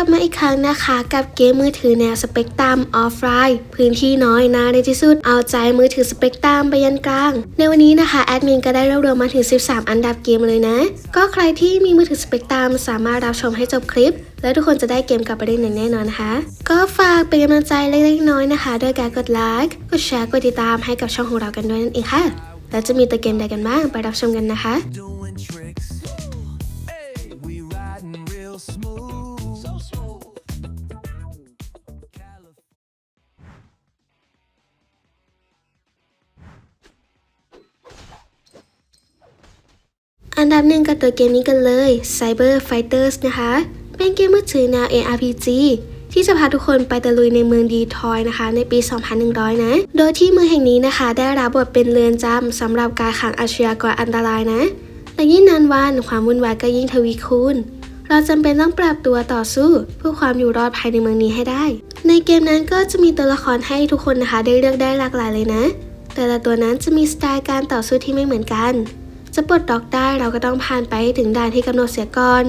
ลับมาอีกครั้งนะคะ กับเกมมือถือแนวสเปกตรัมออฟไลน์พื้นที่น้อยนาในที่สุดเอาใจมือถือสเปกตรัมไปยันกลาง ในวันนี้นะคะแอดมินก็ได้รวบรวมมาถึง 13 อันดับเกมเลยนะ ก็ใครที่มีมือถือสเปกตรัมสามารถรับชมให้จบคลิป แล้วทุกคนจะได้เกมกลับไปได้หนึ่งแน่นอนนะคะ ก็ฝากเป็นกำลังใจเล็กๆน้อยๆนะคะด้วยการกดไลค์กดแชร์กดติดตามให้กับช่องของเรากันด้วยนั่นเองค่ะแล้วจะมีตัวเกมใดกันบ้างไปรับชมกันนะคะ บหนึ่งกับตัวเกมนี้กันเลย Cyber Fighters นะคะ เป็นเกมมือถือแนว ARPG ที่จะพาทุกคนไปตะลุยในเมืองดีทรอยนะคะ ในปี 2100 นะ โดยที่เมืองแห่งนี้นะคะ ได้รับบทเป็นเรือนจำสำหรับการขังอาชญากรอันตรายนะ แต่ยิ่งนานวันความวุ่นวายก็ยิ่งทวีคูณเราจำเป็นต้องปรับตัวต่อสู้เพื่อความอยู่รอดภายในเมืองนี้ให้ได้ ในเกมนั้นก็จะมีตัวละครให้ทุกคนนะคะได้เลือกได้หลากหลายเลยนะ แต่ละตัวนั้นจะมีสไตล์การต่อสู้ที่ไม่เหมือนกัน จะปลดล็อกได้เราก็ต้องผ่านไปให้ถึงด่านที่กำหนดเสียก่อน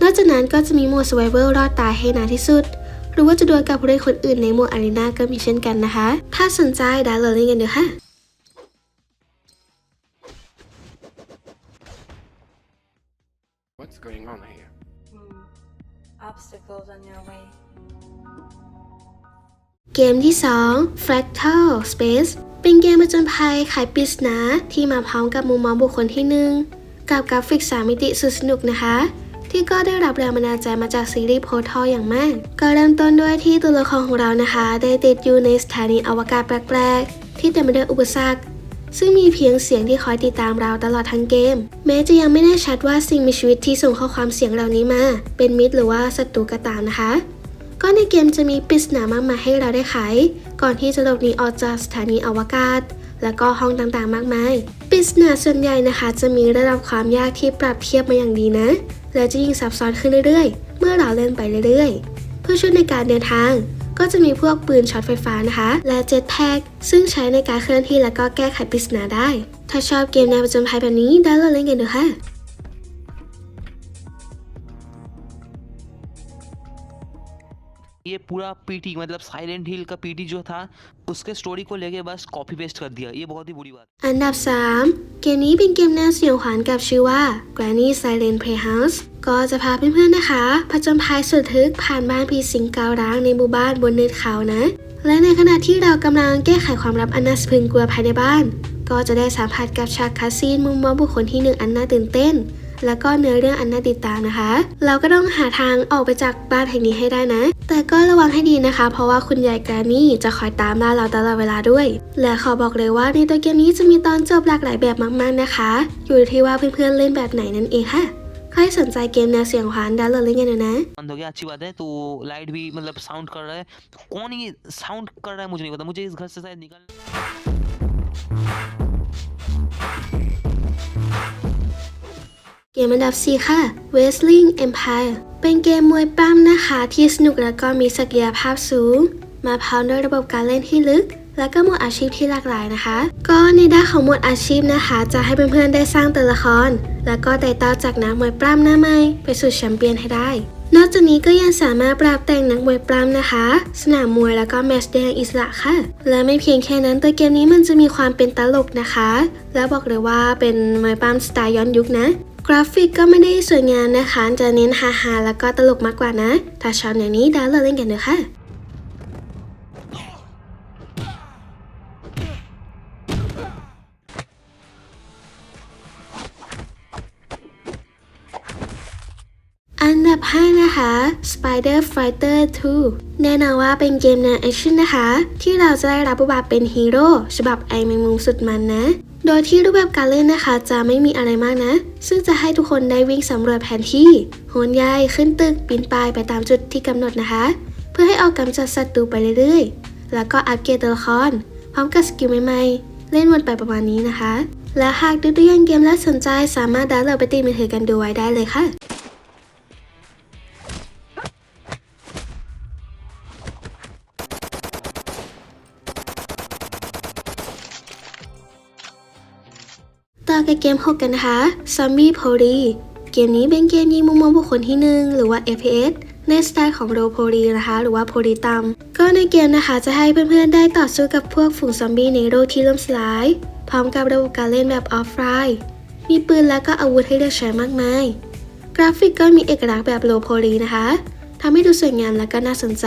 นอกจากนั้นก็จะมีโหมด Survival รอดตายให้นานที่สุด หรือว่าจะดวลกับผู้เล่นคนอื่นในโหมด Arena ก็มีเช่นกันนะคะ ถ้าสนใจดาวน์โหลดเล่นกันเดี๋ยวค่ะ What's going on here? Hmm. Obstacles on your way. เกมที่ 2 Fractal Space เป็นเกมผจญภัยไขปริศนาที่มาพร้อมกับมุมมองบุคคลที่หนึ่งกับกราฟิกสามมิติสุดสนุกนะคะ ที่ก็ได้รับแรงบันดาลใจมาจากซีรีส์โพทออย่างมาก ก็เริ่มต้นด้วยที่ตัวละครของเรานะคะ ได้ติดอยู่ในสถานีอวกาศแปลกๆ ที่เต็มไปด้วยอุปสรรคซึ่งมีเพียงเสียงที่คอยติดตามเราตลอดทั้งเกม แม้จะยังไม่แน่ชัดว่าสิ่งมีชีวิตที่ส่งข้อความเสียงเหล่านี้มา เป็นมิตรหรือว่าศัตรูก็ตามนะคะ ก็ในเกมจะมีปริศนามากมายให้เราได้ไข ก่อนที่จะหลบหนีออกจากสถานีอวกาศ และก็ห้องต่างๆ มากมายปริศนาส่วนใหญ่นะคะ จะมีระดับความยากที่ปรับเทียบมาอย่างดีนะ และจะยิ่งซับซ้อนขึ้นเรื่อยๆ เมื่อเราเล่นไปเรื่อยๆ เพื่อช่วยในการเดินทาง ก็จะมีพวกปืนช็อตไฟฟ้านะคะ และเจ็ตแพ็กซึ่งใช้ในการเคลื่อนที่และก็แก้ไขปริศนาได้ ถ้าชอบเกมแนวประจนภัยแบบนี้ได้เลยเล่นกันดูค่ะ ये पूरा पीटी मतलब साइलेंट हिल का पीटी जो था उसके स्टोरी को लेके बस कॉपी पेस्ट कर दिया ये बहुत ही बुरी बात อันดับ 3 เกมนี้เป็นเกมแนวสยองขวัญกับชื่อว่า Granny Silent Playhouse ก็จะพาเพื่อนๆนะคะผจญภัยสุดทึกผ่านบ้านผีสิงเการ้างในหมู่บ้านบนเนินเขานะ และในขณะที่เรากำลังแก้ไขความลับอันน่าสะพรึงกลัวภายในบ้าน ก็จะได้สัมผัสกับฉากคาสซีนมุมมองบุคคลที่หนึ่งอันน่าตื่นเต้น แล้วก็เนื้อเรื่องอันน่าติดตามนะคะ เราก็ต้องหาทางออกไปจากบ้านแห่งนี้ให้ได้นะ แต่ก็ระวังให้ดีนะคะ เพราะว่าคุณยายแกรนี่จะคอยตามล่าเราตลอดเวลาด้วย และขอบอกเลยว่าในตัวเกมนี้จะมีตอนจบหลากหลายแบบมากๆนะคะ อยู่ที่ว่าเพื่อนๆเล่นแบบไหนนั่นเองค่ะ ใครสนใจเกมแนวเสียงขวานดาวน์โหลดเล่นกันนะ बंद हो गया अच्छी बात है तो लाइट भी मतलब साउंड कर रहा है कौन ये साउंड कर रहा है मुझे नहीं पता मुझे इस घर से शायद निकल เกมอันดับ 4 ค่ะ Wrestling Empire เป็นเกมมวยปั้มนะคะ ที่สนุกและก็มีศักยภาพสูง มาพร้อมด้วยระบบการเล่นที่ลึก และก็หมวดอาชีพที่หลากหลายนะคะ ก็ในด้านของหมวดอาชีพนะคะ จะให้เพื่อนๆได้สร้างตัวละคร แล้วก็ไต่เต้าจากนักมวยปล้ำหน้าใหม่ ไปสู่แชมเปี้ยนให้ได้ นอกจากนี้ก็ยังสามารถปรับแต่งนักมวยปล้ำนะคะ สนามมวยแล้วก็แมชแดงอิสระค่ะ และไม่เพียงแค่นั้นตัวเกมนี้มันจะมีความเป็นตลกนะคะ และบอกเลยว่าเป็นมวยปล้ำสไตล์ย้อนยุคนะ ราฟิกก็ไม่ได้สวยงามนะคะ จะเน้นฮาๆแล้วก็ตลกมากกว่านะ ถ้าชอบอย่างนี้ดาวน์โหลดเล่นกันเถอะค่ะอันดับ 5 นะคะ Spider Fighter 2 แน่นอนว่าเป็นเกมแนวแอคชั่นนะคะ ที่เราจะได้รับบทบาทเป็นฮีโร่ฉบับไอแมงมุมสุดมันนะ โดยที่รูปแบบการเล่นนะคะ จะไม่มีอะไรมากนะ ซึ่งจะให้ทุกคนได้วิ่งสำรวจแผนที่โหนย้ายขึ้นตึกปีนป่ายไปตามจุดที่กำหนดนะคะ เพื่อให้ออกกำจัดศัตรูไปเรื่อยๆ แล้วก็อัปเกรดตัวละคร พร้อมกับสกิลใหม่ๆ เล่นวนไปประมาณนี้นะคะ และหากดูตัวอย่างเกมและสนใจสามารถดาวน์โหลดไปติดมือถือกันดูไว้ได้เลยค่ะ ต่อกับเกม 6 กันนะคะ Zombie p o l y เกมนี้เป็นเกมยิงมุมมองบุคคลที่ 1 หรือว่า FPS ในสไตล์ของโรโพลีนะคะ หรือว่าโพลีตัม ก็ในเกมนะคะจะให้เพื่อนๆได้ต่อสู้กับพวกฝูงซอมบี้ในโลกที่ล่มสลาย พร้อมกับระบบการเล่นแบบออฟไลน์ มีปืนและก็อาวุธให้เลือกใช้มากมาย กราฟิกก็มีเอกลักษณ์แบบโลโพลีนะคะ ทำให้ดูสวยงามและก็น่าสนใจ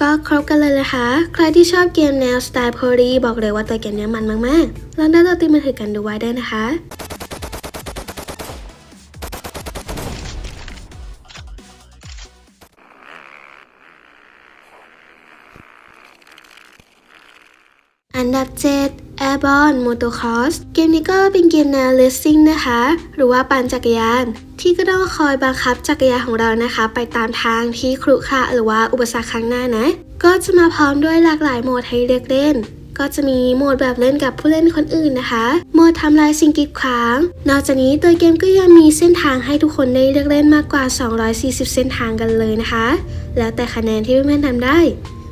ก็ครบกันเลยนะคะ ใครที่ชอบเกมแนวสไตล์โพลีบอกเลยว่าตัวเกมนี้มันมากๆลองได้เราตีมือถือกันดูไว้ได้นะคะอันดับ 7 Airborne Motocross เกมนี้ก็เป็นเกมแนว Racing นะคะ หรือว่าปั่นจักรยาน ที่ก็ต้องคอยบังคับจักรยานของเรานะคะ ไปตามทางที่ครุขระหรือว่าอุปสรรคข้างหน้านะ ก็จะมาพร้อมด้วยหลากหลายโหมดให้เลือกเล่นก็จะมีโหมดแบบเล่นกับผู้เล่นคนอื่นนะคะ โหมดทำลายสิ่งกีดขวาง นอกจากนี้ตัวเกมก็ยังมีเส้นทางให้ทุกคนได้เลือกเล่นมากกว่า 240 เส้นทางกันเลยนะคะ แล้วแต่คะแนนที่เพื่อนๆทำได้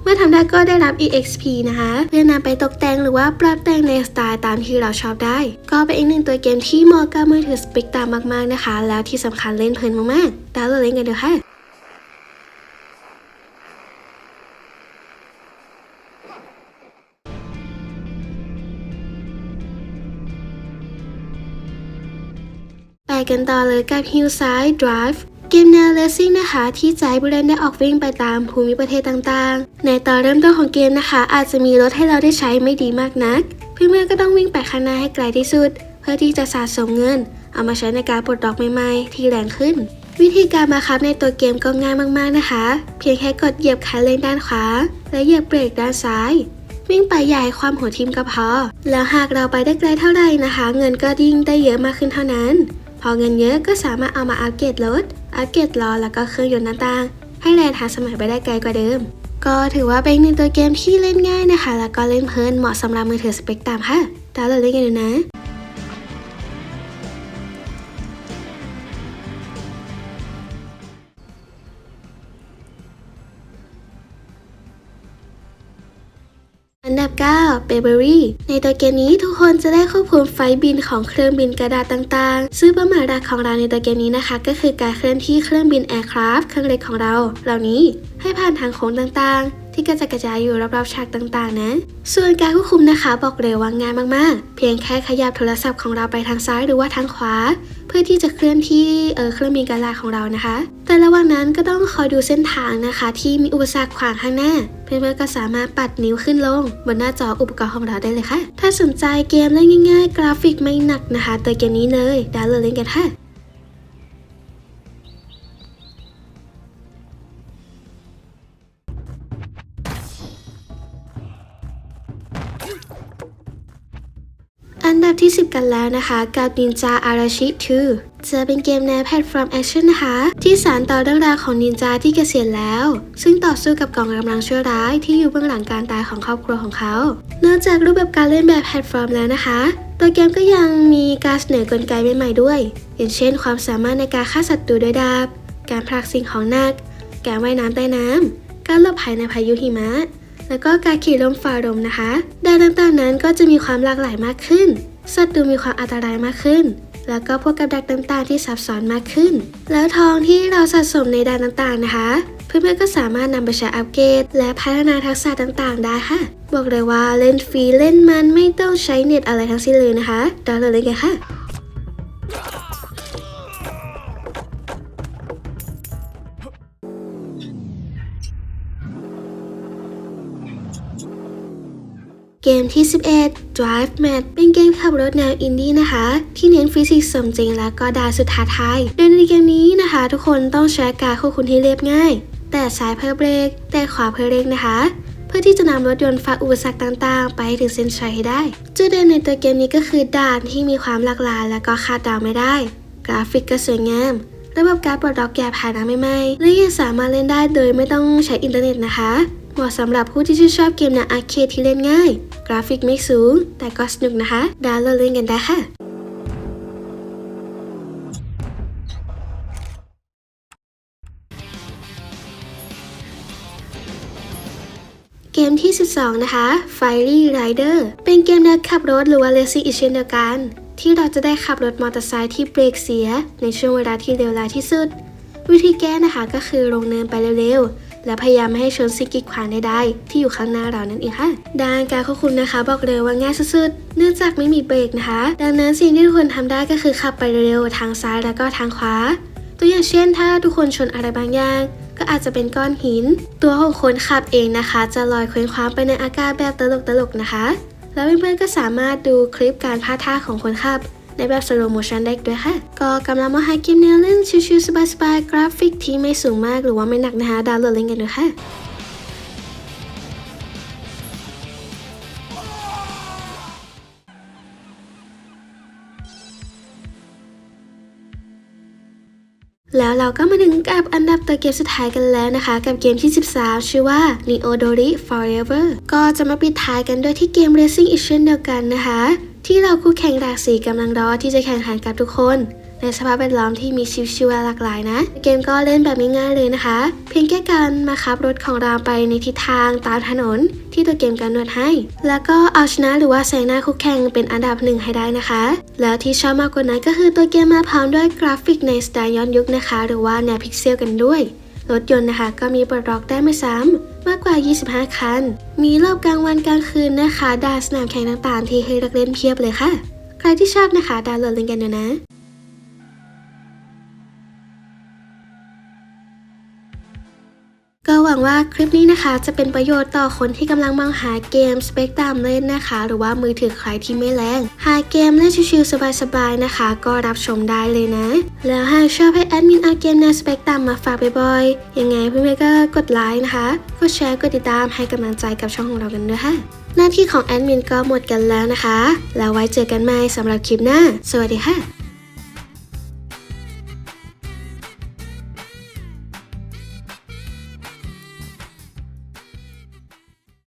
มื่อทำได้ก็ได้รับ EXP นะคะ เพื่อนำไปตกแต่งหรือว่าปรับแต่งในสไตล์ตามที่เราชอบได้ ก็เป็นอีกหนึ่งตัวเกมที่เหมาะกับมือถือสเปกตามมากๆนะคะ แล้วที่สำคัญเล่นเพลินมากๆดาวน์โหลดเล่นกันเดี๋ยวค่ะไปกันต่อเลยกับ Hillside Drive เกมแนว Racing นะคะ ที่ใจะให้ผู้เล่นได้ออกวิ่งไปตามภูมิประเทศต่างๆ ในตอนเริ่มต้นของเกมนะคะ อาจจะมีรถให้เราได้ใช้ไม่ดีมากนัก เพื่อนๆก็ต้องวิ่งไปข้างหน้าให้ไกลที่สุด เพื่อที่จะสะสมเงิน เอามาใช้ในการปลดล็อกใหม่ๆ ที่แรงขึ้น วิธีการบังคับในตัวเกมก็ง่ายมากๆนะคะ เพียงแค่กดเหยียบคันเร่งด้านขวา และเหยียบเบรกด้านซ้ายวิ่งไปใหญ่ความหัวทิมก็พอ แล้วหากเราไปได้ไกลเท่าไหร่นะคะ เงินก็ยิ่งได้เยอะมากขึ้นเท่านั้น อเงินเยอะก็สามารถเอามาอัปเกรดรถ อัปเกรดล้อแล้วก็เครื่องยนต์ต่างๆ ให้แรงทันสมัยไปได้ไกลกว่าเดิม ก็ถือว่าเป็นหนึ่งตัวเกมที่เล่นง่ายนะคะ แล้วก็เล่นเพลินเหมาะสำหรับมือถือสเปกตามค่ะดาวน์โหลดเล่นกันดูนะ อันดับ9 b a b e r y ในตัวเกมนี้ทุกคนจะได้ควบคุมไฟบินของเครื่องบินกระดาษต่างๆ ซึ่งเป้าหมายหลักของเราในตัวเกมนี้นะคะ ก็คือการเคลื่อนที่เครื่องบินแอร์คราฟต์เครื่องเล็กของเราเหล่านี้ให้ผ่านทางโค้งต่างๆ ที่กระจัดกระจายอยู่รอบๆฉากต่างๆ นะ ส่วนการควบคุมนะคะบอกเลยว่าง่ายมากๆ เพียงแค่ขยับโทรศัพท์ของเราไปทางซ้ายหรือว่าทางขวา เพื่อที่จะเคลื่อนที่เออเครื่องบินกระดาของเรานะคะ แต่ระหว่างนั้นก็ต้องคอยดูเส้นทางนะคะ ที่มีอุปสรรคขวางข้างหน้า เพื่อนๆก็สามารถปัดนิ้วขึ้นลง บนหน้าจออุปกรณ์ของเราได้เลยค่ะ ถ้าสนใจเกมเล่นง่าย ๆ กราฟิกไม่หนักนะคะตัวเกมนี้เลยดาวน์โหลดเล่นกันค่ะ อันดับที่10กันแล้วนะคะกับ Ninja Arashi 2 จะเป็นเกมแนวแพลตฟอร์มแอคชั่นนะคะ ที่สานต่อเรื่องราวของนินจาที่เกษียณแล้ว ซึ่งต่อสู้กับกองกำลังชั่วร้ายที่อยู่เบื้องหลังการตายของครอบครัวของเขานอกจากรูปแบบการเล่นแบบแพลตฟอร์มแล้วนะคะตัวเกมก็ยังมีการเสนอกลไกใหม่ๆด้วย อย่างเช่น ความสามารถในการฆ่าศัตรูด้วยดาบ การผลักสิ่งของหนัก การว่ายน้ำใต้น้ำ การหลบภัยในพายุหิมะ แล้วก็การขี่ลมฝ่าลมนะคะด่านต่างๆนั้นก็จะมีความหลากหลายมากขึ้น สัตว์ดูมีความอันตรายมากขึ้น แล้วก็พวกกับดักต่างๆที่ซับซ้อนมากขึ้น แล้วทองที่เราสะสมในด่านต่างๆนะคะ เพื่อนๆก็สามารถนำไปใช้อัปเกรด และพัฒนาทักษะต่างๆ ได้ค่ะ บอกเลยว่าเล่นฟรีเล่นมันไม่ต้องใช้เน็ตอะไรทั้งสิ้นเลยนะคะดาวน์โหลดเลยกันค่ะ เกมที่ 11 Drive Mad เป็นเกมขับรถแนวอินดี้นะคะ ที่เน้นฟิสิกส์สมจริงและก็ดาสุดท้าทาย โดยในเกมนี้นะคะ ทุกคนต้องใช้การควบคุมที่เรียบง่าย แต่ซ้ายเพื่อเบรก แต่ขวาเพื่อเร่งนะคะ เพื่อที่จะนำรถยนต์ฝ่าอุปสรรคต่างๆ ไปถึงเส้นชัยให้ได้ จุดเด่นในตัวเกมนี้ก็คือด่านที่มีความหลากหลายและก็คาดเดาไม่ได้ กราฟิกก็สวยงามระบบการปลดล็อกแก้ภายในใหม่ๆและยังสามารถเล่นได้โดยไม่ต้องใช้อินเทอร์เน็ตนะคะเหมาะสำหรับผู้ที่ชื่นชอบเกมแนวอาร์เคดที่เล่นง่าย กราฟิกไม่สูง แต่ก็สนุกนะคะ ดาวน์โหลดเล่นกันได้ค่ะเกมที่ 12 นะคะ Fiery Rider เป็นเกมแนวขับรถหรือว่า Racing อีกเช่นเดียวกัน ที่เราจะได้ขับรถมอเตอร์ไซค์ที่เบรกเสีย ในช่วงเวลาที่เร็วร้ายที่สุด วิธีแก้นะคะก็คือลงเนินไปเร็วๆ และพยายามไม่ให้ชนสิ่งกีดขวางใดๆที่อยู่ข้างหน้าเรานั่นเองค่ะด้านการควบคุมนะคะบอกเลยว่าง่ายสุดๆ เนื่องจากไม่มีเบรกนะคะ ดังนั้นสิ่งที่ทุกคนทำได้ก็คือขับไปเร็วทางซ้ายแล้วก็ทางขวา ตัวอย่างเช่น ถ้าทุกคนชนอะไรบางอย่างก็อาจจะเป็นก้อนหิน ตัวของคนขับเองนะคะ จะลอยเคว้งคว้างไปในอากาศแบบตลกๆนะคะ แล้วเพื่อนๆก็สามารถดูคลิปการพาท่าของคนขับ ในแบบสโลโมชันได้ด้วยค่ะ ก็กำลังมาหาเกมแนวเล่นชิวๆสบายๆ กราฟิกที่ไม่สูงมากหรือว่าไม่หนักนะคะ ดาวน์โหลดเล่นกันด้วยค่ะแล้วเราก็มาถึงกับอันดับตัวเกมสุดท้ายกันแล้วนะคะ กับเกมที่ 13 ชื่อว่า Neo Dori Forever ก็จะมาปิดท้ายกันด้วยที่เกม Racing อีกเช่นเดียวกันนะคะ ที่เราคู่แข่งหลากสีกำลังรอที่จะแข่งขันกับทุกคน ในสภาพแวดล้อมที่มีชีวิตหลากหลายนะ เกมก็เล่นแบบง่ายๆเลยนะคะ เพียงแค่การมาขับรถของเราไปในทิศทางตามถนน ที่ตัวเกมกำหนดให้ แล้วก็เอาชนะหรือว่าแซงหน้าคู่แข่งเป็นอันดับหนึ่งให้ได้นะคะ แล้วที่ชอบมากกว่านั้นก็คือตัวเกมมาพร้อมด้วยกราฟิกในสไตล์ย้อนยุคนะคะ หรือว่าแนวพิกเซลกันด้วย รถยนต์นะคะ ก็มีปลดล็อกได้ไม่ซ้ำมากกว่า 25 คัน มีรอบกลางวันกลางคืนนะคะดานสนามแข่งต่างๆ ที่ให้รักเล่นเพียบเลยค่ะ ใครที่ชอบนะคะดาวน์โหลดเล่นกันเดูนะ ว่าคลิปนี้นะคะจะเป็นประโยชน์ต่อคนที่กำลังมองหาเกมสเปกตรัมเล่นนะคะ หรือว่ามือถือใครที่ไม่แรง หาเกมเล่นชิวๆสบายๆนะคะ ก็รับชมได้เลยนะ แล้วหากชอบให้แอดมินเอาเกมในวสเปกตรัมมาฝากบ่อยๆยังไงเพื่อนๆก็กดไลค์นะคะกดแชร์กดติดตามให้กำลังใจกับช่องของเรากันด้วยค่ะหน้าที่ของแอดมินก็หมดกันแล้วนะคะ แล้วไว้เจอกันใหม่สำหรับคลิปหน้า สวัสดีค่ะ